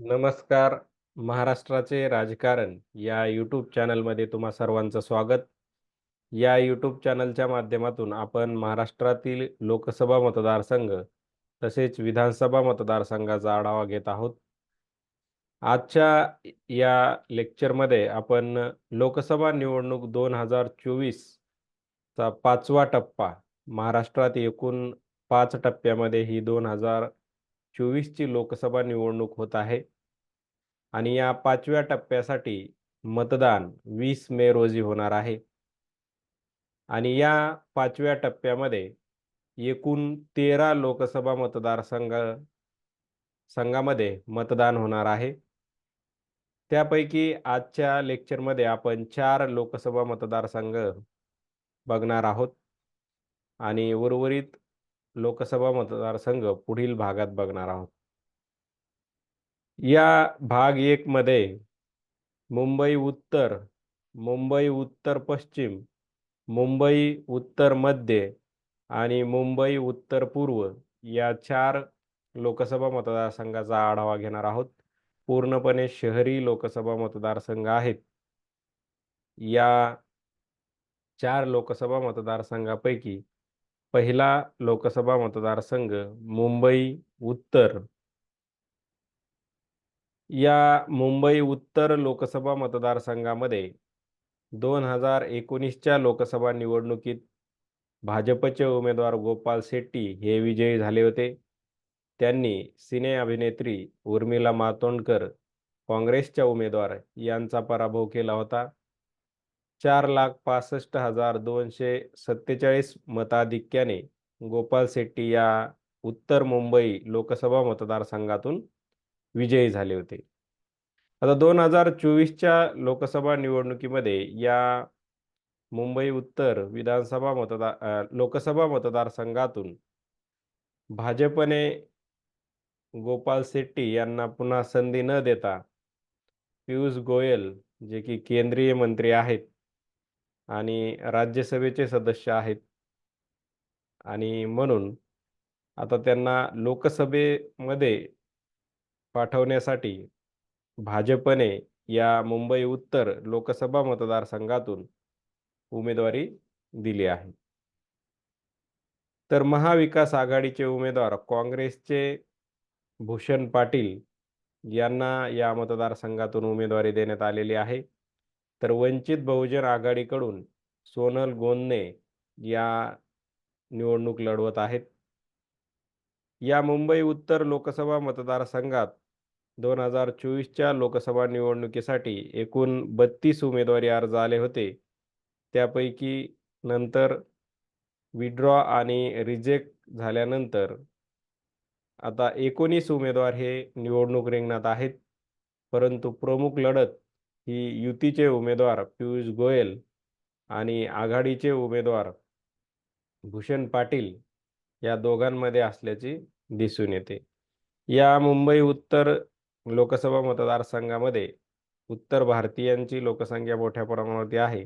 नमस्कार. महाराष्ट्राचे राजकारण या यूट्यूब चॅनलमध्ये तुम्हा सर्वांचं स्वागत. या यूट्यूब चॅनलच्या माध्यमातून आपण महाराष्ट्रातील लोकसभा मतदारसंघ तसेच विधानसभा मतदारसंघाचा आढावा घेत आहोत. आजच्या या लेक्चरमध्ये आपण लोकसभा निवडणूक दोन हजार चोवीसचा पाचवा टप्पा महाराष्ट्रात एकूण पाच टप्प्यामध्ये ही दोन हजार चोवीसची लोकसभा निवडणूक होत आहे. आणि या पाचव्या टप्प्यासाठी मतदान वीस मे रोजी होणार आहे. आणि या पाचव्या टप्प्यामध्ये एकूण 13 लोकसभा मतदारसंघ संघामध्ये मतदान होणार आहे. त्यापैकी आजच्या लेक्चरमध्ये आपण चार लोकसभा मतदारसंघ बघणार आहोत आणि उर्वरित लोकसभा मतदारसंघ पुढील भागात बघणार आहोत. या भाग एक मध्ये मुंबई उत्तर, मुंबई उत्तर पश्चिम, मुंबई उत्तर मध्य आणि मुंबई उत्तर पूर्व या चार लोकसभा मतदारसंघाचा आढावा घेणार आहोत. पूर्णपणे शहरी लोकसभा मतदारसंघ आहेत. या चार लोकसभा मतदारसंघापैकी पहिला लोकसभा मतदारसंघ मुंबई उत्तर या मुंबई उत्तर लोकसभा मतदारसंघामध्ये दोन हजार एकोणीसच्या लोकसभा निवडणुकीत भाजपचे उमेदवार गोपाल शेट्टी हे विजयी झाले होते. त्यांनी सिने अभिनेत्री उर्मिला मातोंडकर, काँग्रेसच्या उमेदवार यांचा पराभव केला होता. 4,65,247 मताधिक्याने गोपाल शेट्टी या उत्तर मुंबई लोकसभा मतदारसंघातून विजयी झाले होते. आता दोन हजार चोवीसच्या लोकसभा निवडणुकीमध्ये या मुंबई उत्तर विधानसभा मतदार लोकसभा मतदारसंघातून भाजपने गोपाल शेट्टी यांना पुन्हा संधी न देता पियुष गोयल जे की केंद्रीय मंत्री आहेत आणि राज्यसभेचे सदस्य आहेत आणि म्हणून आता त्यांना लोकसभेमध्ये पाठवण्यासाठी भाजपने या मुंबई उत्तर लोकसभा मतदारसंघातून उमेदवारी दिली आहे. तर महाविकास आघाडीचे उमेदवार काँग्रेसचे भूषण पाटील यांना या मतदारसंघातून उमेदवारी देण्यात आलेली आहे. तर वंचित बहुजन आघाडीकडून सोनल गोंदने या निवडणूक लढवत आहेत. या मुंबई उत्तर लोकसभा मतदारसंघात दोन हजार चोवीसच्या लोकसभा निवडणुकीसाठी एकूण 32 उमेदवारी अर्ज आले होते. त्यापैकी नंतर विड्रॉ आणि रिजेक्ट झाल्यानंतर आता 19 उमेदवार हे निवडणूक रिंगणात आहेत. परंतु प्रमुख लढत ही युतीचे उमेदवार पियुष गोयल आणि आघाडीचे उमेदवार भूषण पाटील या दोघांमध्ये असल्याची दिसून येते. या मुंबई उत्तर लोकसभा मतदारसंघामध्ये उत्तर भारतीयांची लोकसंख्या मोठ्या प्रमाणावरती आहे.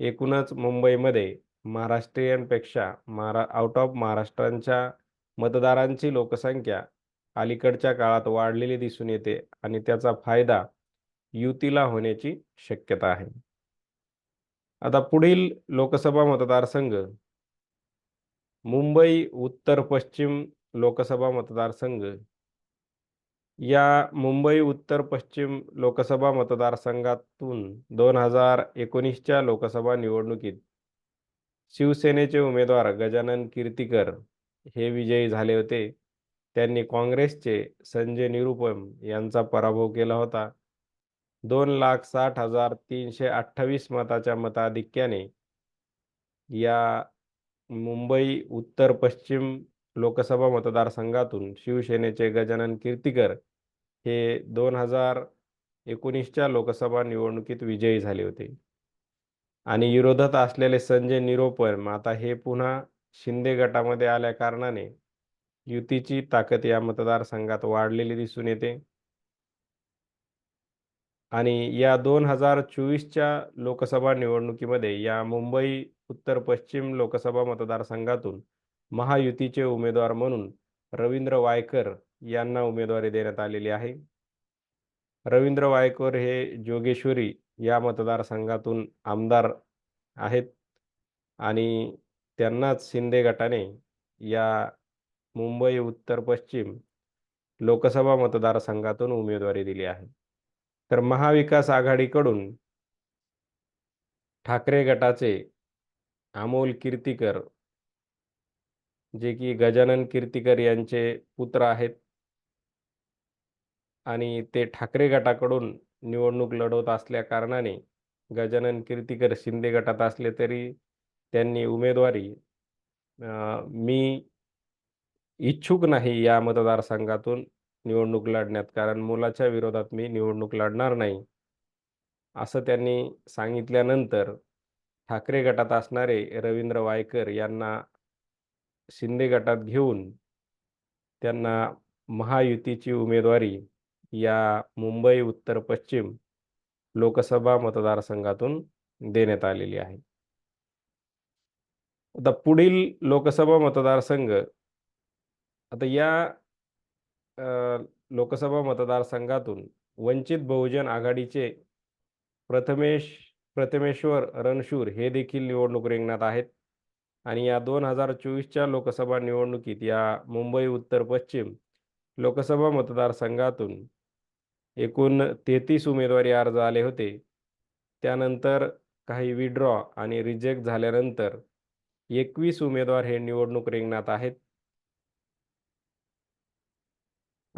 एकूणच मुंबईमध्ये महाराष्ट्रीयांपेक्षा महारा आउट ऑफ महाराष्ट्रांच्या मतदारांची लोकसंख्या अलीकडच्या काळात वाढलेली दिसून येते आणि त्याचा फायदा युतीला होण्याची शक्यता आहे. आता पुढील लोकसभा मतदारसंघ मुंबई उत्तर पश्चिम लोकसभा मतदारसंघ या मुंबई उत्तर पश्चिम लोकसभा मतदारसंघातून दोन हजार एकोणीसच्या लोकसभा निवडणुकीत शिवसेनेचे उमेदवार गजानन कीर्तीकर हे विजयी झाले होते. त्यांनी काँग्रेसचे संजय निरुपम यांचा पराभव केला होता. 2,60,328 मताच्या मताधिक्याने या मुंबई उत्तर पश्चिम लोकसभा मतदारसंघातून शिवसेनेचे गजानन कीर्तीकर हे दोन हजार एकोणीसच्या लोकसभा निवडणुकीत विजयी झाले होते. आणि विरोधात असलेले संजय निरोपण आता हे पुन्हा शिंदे गटामध्ये आल्या कारणाने युतीची ताकद या मतदारसंघात वाढलेली दिसून येते. आणि या दोन हजार चोवीसच्या लोकसभा निवडणुकीमध्ये या मुंबई उत्तर पश्चिम लोकसभा मतदारसंघातून महायुतीचे उमेदवार म्हणून रवींद्र वायकर यांना उमेदवारी देण्यात आलेली आहे. रवींद्र वायकर हे जोगेश्वरी या मतदारसंघातून आमदार आहेत आणि त्यांनाच शिंदे गटाने या मुंबई उत्तर पश्चिम लोकसभा मतदारसंघातून उमेदवारी दिली आहे तर महाविकास आघाडीकडून ठाकरे गटाचे अमोल कीर्तीकर जे की गजानन कीर्तीकर यांचे पुत्र आहेत आणि ते ठाकरे गटाकडून निवडणूक लढवत असल्या कारणाने गजानन कीर्तीकर शिंदे गटात असले तरी त्यांनी उमेदवारी मी इच्छुक नाही या मतदारसंघातून. निवडणूक लढण्यात कारण मुलाच्या विरोधात मी निवडणूक लढणार नाही. असं त्यांनी सांगितल्यानंतर ठाकरे गटात असणारे रवींद्र वायकर यांना शिंदे गटात घेऊन त्यांना महायुतीची उमेदवारी या मुंबई उत्तर पश्चिम लोकसभा मतदारसंघातून देण्यात आलेली आहे. आता पुढील लोकसभा मतदारसंघ आता या लोकसभा मतदारसंघातून वंचित बहुजन आघाडीचे प्रथमेश प्रथमेश्वर रणशूर हे देखील निवडणूक रिंगणात आहेत. आणि या दोन हजार चोवीसच्या लोकसभा निवडणुकीत या मुंबई उत्तर पश्चिम लोकसभा मतदारसंघातून एकूण तेहतीस उमेदवारी अर्ज आले होते. त्यानंतर काही विड्रॉ आणि रिजेक्ट झाल्यानंतर एकवीस उमेदवार हे निवडणूक रिंगणात आहेत.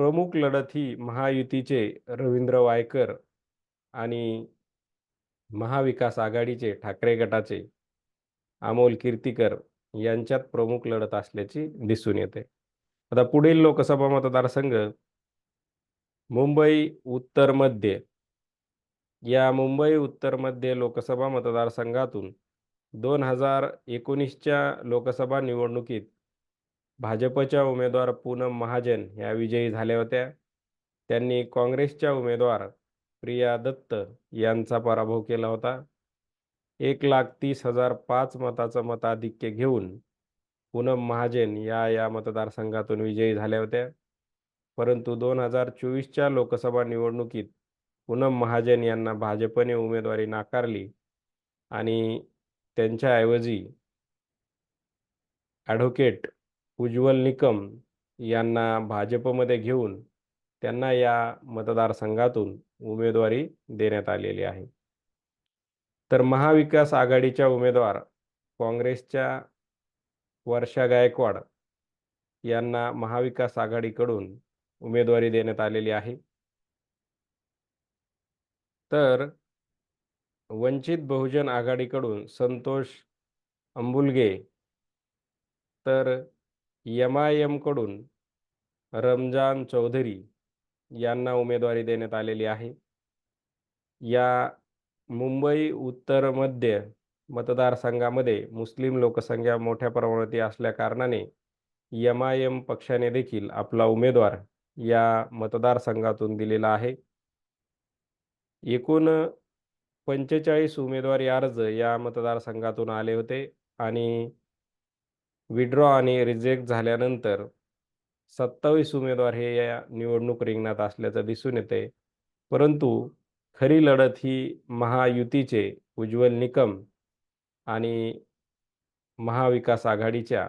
प्रमुख लढत ही महायुतीचे रवींद्र वायकर आणि महाविकास आघाडीचे ठाकरे गटाचे अमोल कीर्तीकर यांच्यात प्रमुख लढत असल्याची दिसून येते. आता पुढील लोकसभा मतदारसंघ मुंबई उत्तर मध्य. या मुंबई उत्तर मध्य लोकसभा मतदारसंघातून दोन हजार एकोणीसच्या लोकसभा निवडणुकीत भाजपच्या उमेदवार पूनम महाजन या विजयी झाल्या होत्या. त्यांनी काँग्रेसच्या उमेदवार प्रिया दत्त यांचा पराभव केला होता. एक लाख तीस हजार पाच मताचं मताधिक्य घेऊन पूनम महाजन या या मतदारसंघातून विजयी झाल्या होत्या. परंतु दोन हजार चोवीसच्या लोकसभा निवडणुकीत पूनम महाजन यांना भाजपने उमेदवारी नाकारली आणि त्यांच्याऐवजी ॲडव्होकेट उज्ज्वल निकम यांना भाजपमध्ये घेऊन त्यांना या मतदारसंघातून उमेदवारी देण्यात आलेली आहे. तर महाविकास आघाडीच्या उमेदवार काँग्रेसच्या वर्षा गायकवाड यांना महाविकास आघाडीकडून उमेदवारी देण्यात आलेली आहे. तर वंचित बहुजन आघाडीकडून संतोष अंबुलगे तर एम आय एमकडून रमजान चौधरी यांना उमेदवारी देण्यात आलेली आहे. या मुंबई उत्तर मध्य मतदारसंघामध्ये मुस्लिम लोकसंख्या मोठ्या प्रमाणात असल्या कारणाने एम आय एम पक्षाने देखील आपला उमेदवार या मतदारसंघातून दिलेला आहे. एकूण पंचेचाळीस उमेदवारी अर्ज या मतदारसंघातून आले होते आणि विड्रॉ आणि रिजेक्ट झाल्यानंतर सत्तावीस उमेदवार हे या निवडणूक रिंगणात असल्याचं दिसून येते. परंतु खरी लढत ही महायुतीचे उज्ज्वल निकम आणि महाविकास आघाडीच्या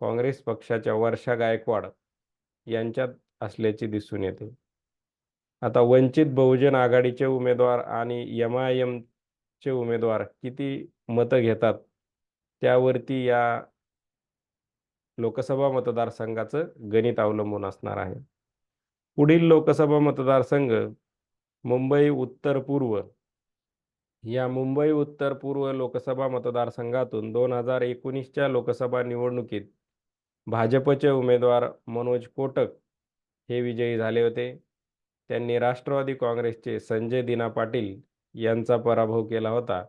काँग्रेस पक्षाच्या वर्षा गायकवाड यांच्यात असल्याचे दिसून येते. आता वंचित बहुजन आघाडीचे उमेदवार आणि एम आय एमचे उमेदवार किती मतं घेतात? त्यावरती या लोकसभा मतदारसंघाचं गणित अवलंबून असणार आहे. पुढील लोकसभा मतदारसंघ मुंबई उत्तर पूर्व. या मुंबई उत्तर पूर्व लोकसभा मतदारसंघातून दोन हजार एकोणीसच्या लोकसभा निवडणुकीत भाजपचे उमेदवार मनोज कोटक हे विजयी झाले होते. त्यांनी राष्ट्रवादी काँग्रेसचे संजय दिना पाटील यांचा पराभव केला होता.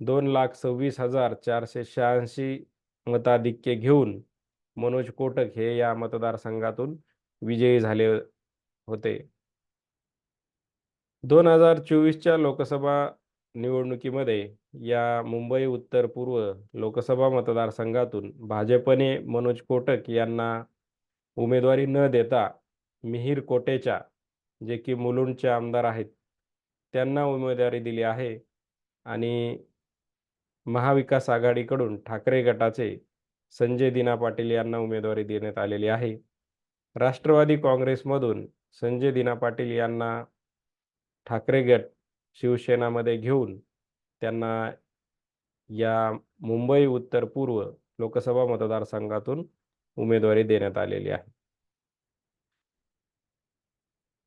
दोन लाख सव्वीस हजार चारशे शहाऐंशी मताधिक्य घेऊन मनोज कोटक हे या मतदारसंघातून विजयी झाले होते. दोन हजार चोवीसच्या लोकसभा निवडणुकीमध्ये या मुंबई उत्तर पूर्व लोकसभा मतदारसंघातून भाजपने मनोज कोटक यांना उमेदवारी न देता मिहीर कोटेच्या जे की मुलुंडचे आमदार आहेत त्यांना उमेदवारी दिली आहे. आणि महाविकास आघाडीकडून ठाकरे गटाचे संजय दिना पाटील यांना उमेदवारी देण्यात आलेली आहे. राष्ट्रवादी काँग्रेसमधून संजय दिना पाटील यांना ठाकरे गट शिवसेनामध्ये घेऊन त्यांना या मुंबई उत्तर पूर्व लोकसभा मतदारसंघातून उमेदवारी देण्यात आलेली आहे.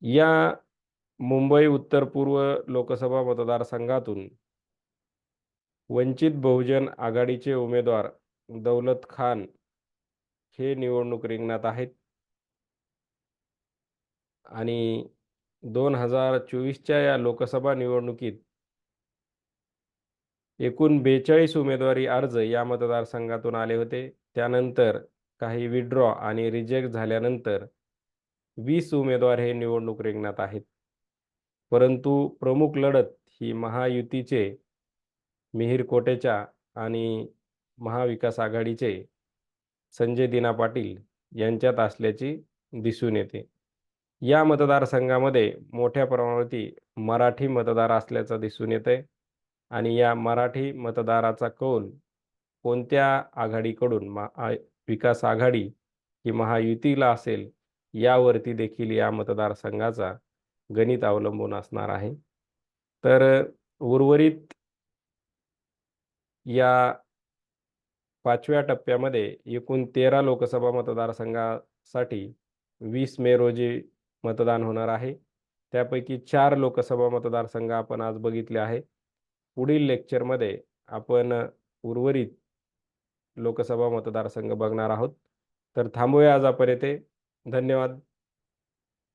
या मुंबई उत्तर पूर्व लोकसभा मतदारसंघातून वंचित बहुजन आघाडीचे उमेदवार दौलत खान हे निवडणूक रिंगणात आहेत. आणि दोन हजार चोवीसच्या या लोकसभा निवडणुकीत एकूण बेचाळीस उमेदवारी अर्ज या मतदारसंघातून आले होते. त्यानंतर काही विड्रॉ आणि रिजेक्ट झाल्यानंतर वीस उमेदवार हे निवडणूक रिंगणात आहेत. परंतु प्रमुख लढत ही महायुतीचे मिहीर कोटेचा आणि महाविकास आघाडीचे संजय दिना पाटील यांच्यात असल्याची दिसून येते. या मतदारसंघामध्ये मोठ्या प्रमाणावरती मराठी मतदार असल्याचं दिसून येते आणि या मराठी मतदाराचा कौल कोणत्या आघाडीकडून महा विकास आघाडी की महायुतीला असेल यावरती देखील या मतदारसंघाचा गणित अवलंबून असणार आहे. तर उर्वरित या पाचव्या टप्प्यामध्ये एकूण तेरा लोकसभा मतदारसंघासाठी वीस मे रोजी मतदान होणार आहे. त्यापैकी चार लोकसभा मतदारसंघ आपण आज बघितले आहे. पुढील लेक्चरमध्ये आपण उर्वरित लोकसभा मतदारसंघ बघणार आहोत. तर थांबूया आज आपण येथे धन्यवाद.